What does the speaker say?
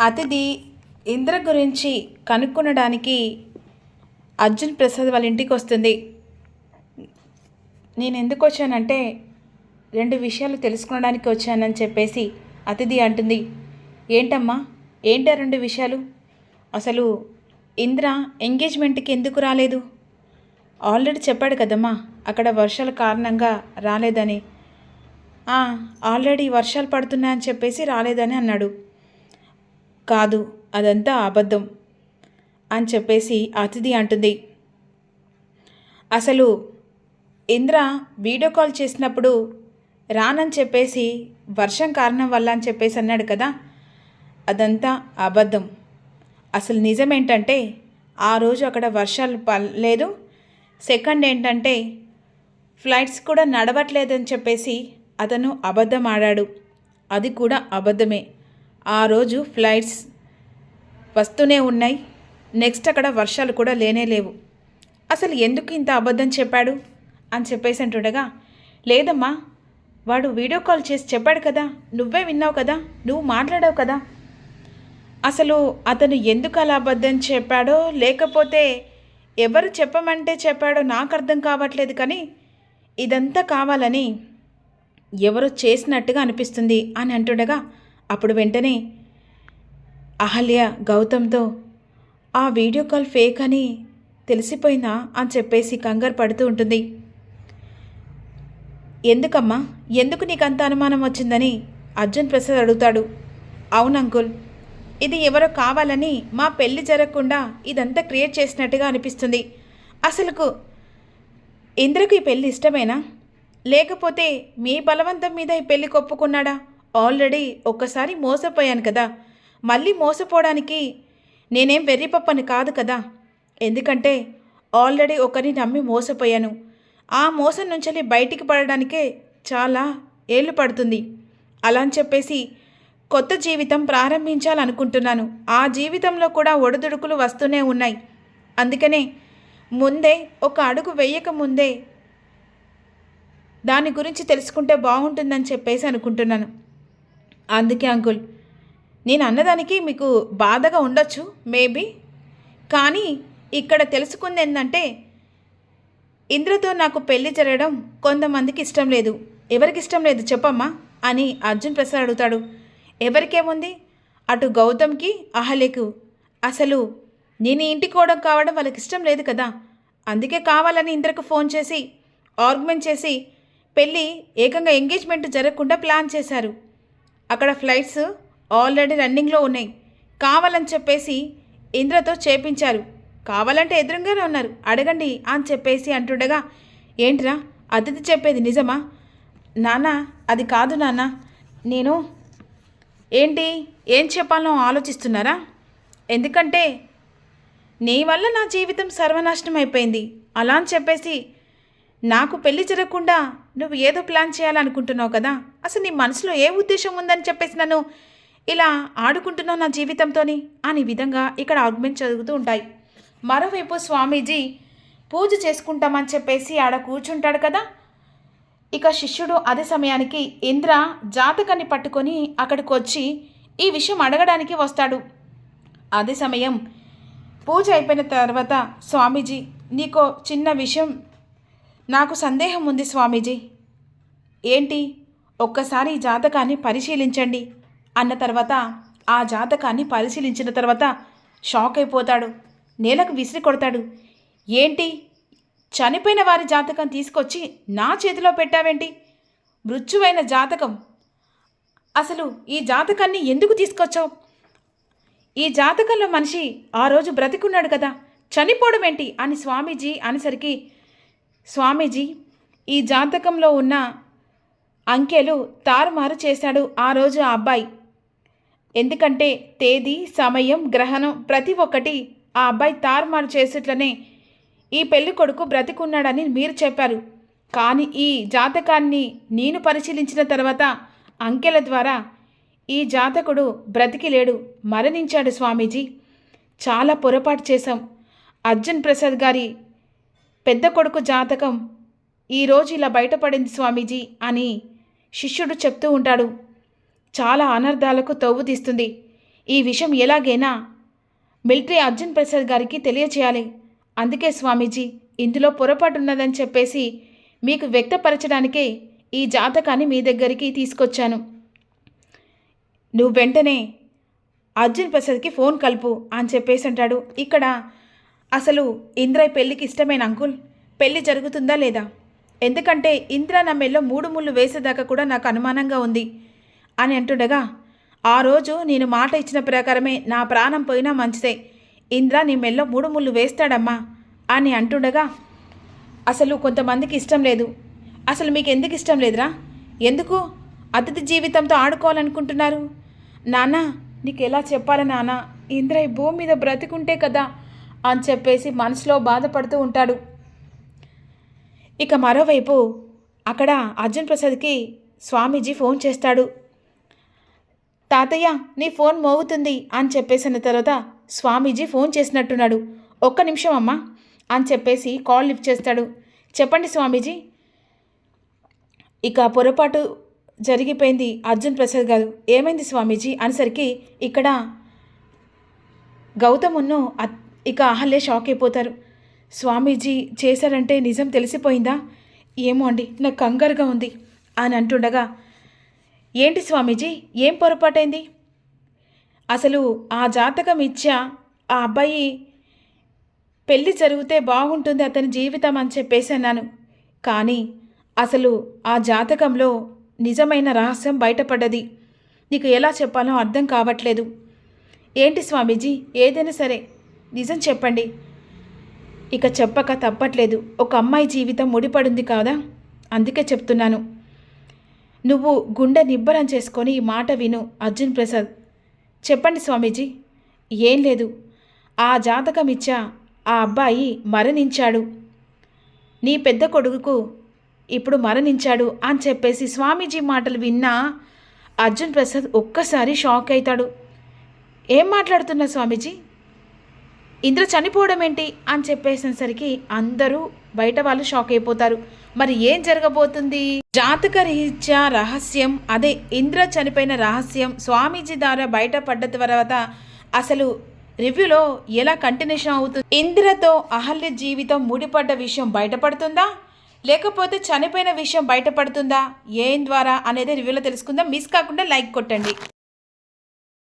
అతిథి ఇంద్ర గురించి కనుక్కొనడానికి అర్జున్ ప్రసాద్ వాళ్ళ ఇంటికి వస్తుంది. నేను ఎందుకు వచ్చానంటే రెండు విషయాలు తెలుసుకోవడానికి వచ్చానని చెప్పేసి అతిథి అంటుంది. ఏంటమ్మా? ఏంటా రెండు విషయాలు? అసలు ఇంద్ర ఎంగేజ్మెంట్కి ఎందుకు రాలేదు? ఆల్రెడీ చెప్పాడు కదమ్మా అక్కడ వర్షాల కారణంగా రాలేదని. ఆల్రెడీ వర్షాలు పడుతున్నాయని చెప్పేసి రాలేదని అన్నాడు. కాదు అదంతా అబద్ధం అని చెప్పేసి అతిథి అంటుంది. అసలు ఇంద్ర వీడియో కాల్ చేసినప్పుడు రానని చెప్పేసి వర్షం కారణం వల్ల అని చెప్పేసి అన్నాడు కదా అదంతా అబద్ధం. అసలు నిజం ఏంటంటే ఆ రోజు అక్కడ వర్షాలు పడలేదు సెకండ్ ఏంటంటే ఫ్లైట్స్ కూడా నడవట్లేదని చెప్పేసి అతను అబద్ధం ఆడాడు. అది కూడా అబద్ధమే. ఆ రోజు ఫ్లైట్స్ వస్తూనే ఉన్నాయి. నెక్స్ట్ అక్కడ వర్షాలు కూడా లేనే లేవు. అసలు ఎందుకు ఇంత అబద్ధం చెప్పాడు? అని చెప్పేసి అంటుండగా లేదమ్మా వాడు వీడియో కాల్ చేసి చెప్పాడు కదా నువ్వే విన్నావు కదా నువ్వు మాట్లాడావు కదా. అసలు అతను ఎందుకు అలా అబద్ధం చెప్పాడో లేకపోతే ఎవరు చెప్పమంటే చెప్పాడో నాకు అర్థం కావట్లేదు కానీ ఇదంతా కావాలని ఎవరో చేసినట్టుగా అనిపిస్తుంది అని అంటుండగా అప్పుడు వెంటనే అహల్య గౌతమ్తో ఆ వీడియో కాల్ ఫేక్ అని తెలిసిపోయిందా? అని చెప్పేసి కంగారు పడుతూ ఉంటుంది. ఎందుకమ్మా? ఎందుకు నీకు అంత అనుమానం వచ్చిందని? అర్జున్ ప్రసాద్ అడుగుతాడు. అవును అంకుల్ ఇది ఎవరో కావాలని మా పెళ్ళి జరగకుండా ఇదంతా క్రియేట్ చేసినట్టుగా అనిపిస్తుంది. అసలుకు ఇంద్రకు ఈ పెళ్ళి ఇష్టమేనా? లేకపోతే మీ బలవంతం మీద ఈ పెళ్ళి కొప్పుకున్నాడా? ఆల్రెడీ ఒక్కసారి మోసపోయాను కదా. మళ్ళీ మోసపోవడానికి నేనేం వెర్రిపప్పని కాదు కదా. ఎందుకంటే ఆల్రెడీ ఒకరిని నమ్మి మోసపోయాను. ఆ మోసం నుంచి బయటికి పడడానికే చాలా ఏళ్ళు పడుతుంది. అలా అని చెప్పేసి కొత్త జీవితం ప్రారంభించాలనుకుంటున్నాను. ఆ జీవితంలో కూడా ఒడిదుడుకులు వస్తూనే ఉన్నాయి. అందుకనే ముందే ఒక అడుగు వేయక ముందే దాని గురించి తెలుసుకుంటే బాగుంటుందని చెప్పేసి అనుకుంటున్నాను. అందుకే అంకుల్. నేను అన్నదానికి మీకు బాధగా ఉండొచ్చు మేబీ. కానీ ఇక్కడ తెలుసుకుంది ఏంటంటే ఇంద్రతో నాకు పెళ్ళి జరగడం కొంతమందికి ఇష్టం లేదు. ఎవరికి ఇష్టం లేదు చెప్పమ్మా అని అర్జున్ ప్రసాద్ అడుగుతాడు. ఎవరికేముంది? అటు గౌతమ్కి అహలేకు. అసలు నేను ఇంటికి కోవడం కావడం వాళ్ళకి ఇష్టం లేదు కదా. అందుకే కావాలని ఇంద్రకు ఫోన్ చేసి ఆర్గ్యుమెంట్ చేసి పెళ్ళి ఏకంగా ఎంగేజ్మెంట్ జరగకుండా ప్లాన్ చేశారు. అక్కడ ఫ్లైట్స్ ఆల్రెడీ రన్నింగ్లో ఉన్నాయి. కావాలని చెప్పేసి ఇంద్రతో చేపించారు. కావాలంటే ఎదురుగానే ఉన్నారు. అడగండి అని చెప్పేసి అంటుండగా ఏంట్రా? అతిథి చెప్పేది నిజమా? నాన్న అది కాదు నాన్న. నేను ఏంటి? ఏం చెప్పాలో ఆలోచిస్తున్నారా? ఎందుకంటే నీ వల్ల నా జీవితం సర్వనాశనం అయిపోయింది. అలా అని చెప్పేసి నాకు పెళ్ళి జరగకుండా నువ్వు ఏదో ప్లాన్ చేయాలనుకుంటున్నావు కదా? అసలు నీ మనసులో ఏ ఉద్దేశం ఉందని చెప్పేసి నన్ను ఇలా ఆడుకుంటున్నావు నా జీవితంతోని? అని విధంగా ఇక్కడ ఆర్గ్యుమెంట్ చదువుతూ ఉంటాయి. మరోవైపు స్వామీజీ పూజ చేసుకుంటామని చెప్పేసి ఆడ కూర్చుంటాడు కదా? ఇక శిష్యుడు అదే సమయానికి ఇంద్ర జాతకాన్ని పట్టుకొని అక్కడికి వచ్చి ఈ విషయం అడగడానికి వస్తాడు. అదే సమయం పూజ అయిపోయిన తర్వాత స్వామీజీ నీకో చిన్న విషయం నాకు సందేహం ఉంది స్వామీజీ. ఏంటి? ఒక్కసారి ఈ జాతకాన్ని పరిశీలించండి. అన్న తర్వాత ఆ జాతకాన్ని పరిశీలించిన తర్వాత షాక్ అయిపోతాడు. నేలకు విసిరి కొడతాడు. ఏంటి? చనిపోయిన వారి జాతకం తీసుకొచ్చి నా చేతిలో పెట్టావేంటి? మృత్యువైన జాతకం. అసలు ఈ జాతకాన్ని ఎందుకు తీసుకొచ్చావు? ఈ జాతకంలో మనిషి ఆ రోజు బ్రతికున్నాడు కదా. చనిపోవడం ఏంటి అని స్వామీజీ అనేసరికి స్వామీజీ ఈ జాతకంలో ఉన్న అంకెలు తారుమారు చేశాడు ఆ రోజు ఆ అబ్బాయి. ఎందుకంటే తేదీ సమయం గ్రహణం ప్రతి ఒక్కటి ఆ అబ్బాయి తారుమారు చేసేట్లనే ఈ పెళ్ళి కొడుకు బ్రతికున్నాడని మీరు చెప్పారు. కానీ ఈ జాతకాన్ని నేను పరిశీలించిన తర్వాత అంకెల ద్వారా ఈ జాతకుడు బ్రతికి లేడు మరణించాడు స్వామీజీ. చాలా పొరపాటు చేశాం. అర్జున్ ప్రసాద్ గారి పెద్ద కొడుకు జాతకం. ఈరోజు ఇలా బయటపడింది స్వామీజీ అని శిష్యుడు చెప్తూ ఉంటాడు. చాలా అనర్థాలకు తవ్వు తీస్తుంది. ఈ విషయం ఎలాగైనా మిలిటరీ అర్జున్ ప్రసాద్ గారికి తెలియచేయాలి. అందుకే స్వామీజీ ఇందులో పొరపాటు ఉన్నదని చెప్పేసి మీకు వ్యక్తపరచడానికే ఈ జాతకాన్ని మీ దగ్గరికి తీసుకొచ్చాను. నువ్వు వెంటనే అర్జున్ ప్రసాద్కి ఫోన్ కలుపు అని చెప్పేసి అంటాడు. ఇక్కడ అసలు ఇంద్రయ్ పెళ్ళికి ఇష్టమైన అంకుల్? పెళ్ళి జరుగుతుందా లేదా? ఎందుకంటే ఇంద్ర నా మెల్లో మూడు ముళ్ళు వేసేదాకా కూడా నాకు అనుమానంగా ఉంది. అని అంటుండగా ఆ రోజు నేను మాట ఇచ్చిన ప్రకారమే నా ప్రాణం పోయినా మంచిదే. ఇంద్ర నీ మెల్లో మూడు ముళ్ళు వేస్తాడమ్మా అని అంటుండగా అసలు కొంతమందికి ఇష్టం లేదు. అసలు మీకు ఎందుకు ఇష్టం లేదురా? ఎందుకు? అతిథి జీవితంతో ఆడుకోవాలనుకుంటున్నారు. నాన్న నీకు ఎలా చెప్పాలి నాన్న? ఇంద్ర ఈ భూమి మీద బ్రతికుంటే కదా అని చెప్పేసి మనసులో బాధపడుతూ ఉంటాడు. ఇక మరోవైపు అక్కడ అర్జున్ ప్రసాద్కి స్వామీజీ ఫోన్ చేస్తాడు. తాతయ్య నీ ఫోన్ మోగుతుంది అని చెప్పేసిన తర్వాత స్వామీజీ ఫోన్ చేసినట్టున్నాడు. ఒక్క నిమిషం అమ్మా అని చెప్పేసి కాల్ లిఫ్ట్ చేస్తాడు. చెప్పండి స్వామీజీ. ఇక పొరపాటు జరిగిపోయింది అర్జున్ ప్రసాద్ గారు. ఏమైంది స్వామీజీ? అనేసరికి ఇక్కడ గౌతమును అత్- ఇక అహల్య షాక్ అయిపోతారు. స్వామీజీ చేశారంటే నిజం తెలిసిపోయిందా? ఏమో అండి నాకు కంగారుగా ఉంది అని అంటుండగా ఏంటి స్వామీజీ ఏం పొరపాటైంది? అసలు ఆ జాతకం ఇచ్చా ఆ అబ్బాయి పెళ్ళి జరిగితే బాగుంటుంది అతని జీవితం అని చెప్పేసి అన్నాను. కానీ అసలు ఆ జాతకంలో నిజమైన రహస్యం బయటపడ్డది. నీకు ఎలా చెప్పాలో అర్థం కావట్లేదు. ఏంటి స్వామీజీ ఏదైనా సరే నిజం చెప్పండి. ఇక చెప్పక తప్పట్లేదు. ఒక అమ్మాయి జీవితం ముడిపడింది కాదా? అందుకే చెప్తున్నాను. నువ్వు గుండె నిబ్బరం చేసుకొని ఈ మాట విను అర్జున్ ప్రసాద్. చెప్పండి స్వామీజీ. ఏం లేదు. ఆ జాతకం ఇచ్చా ఆ అబ్బాయి మరణించాడు. నీ పెద్ద కొడుకు ఇప్పుడు మరణించాడు అని చెప్పేసి స్వామీజీ మాటలు విన్నా అర్జున్ ప్రసాద్ ఒక్కసారి షాక్ అవుతాడు ఏం మాట్లాడుతున్నా స్వామీజీ? ఇంద్ర చనిపోవడం ఏంటి అని చెప్పేసేసరికి అందరూ బయట వాళ్ళు షాక్ అయిపోతారు. మరి ఏం జరగబోతుంది? జాతక రీత్యా రహస్యం అదే ఇంద్ర చనిపోయిన రహస్యం స్వామీజీ ద్వారా బయటపడ్డ తర్వాత అసలు రివ్యూలో ఎలా కంటిన్యూషన్ అవుతుంది? ఇంద్రతో అహల్య జీవితం ముడిపడ్డ విషయం బయటపడుతుందా? లేకపోతే చనిపోయిన విషయం బయటపడుతుందా? ఏం ద్వారా అనేది రివ్యూలో తెలుసుకుందాం. మిస్ కాకుండా లైక్ కొట్టండి.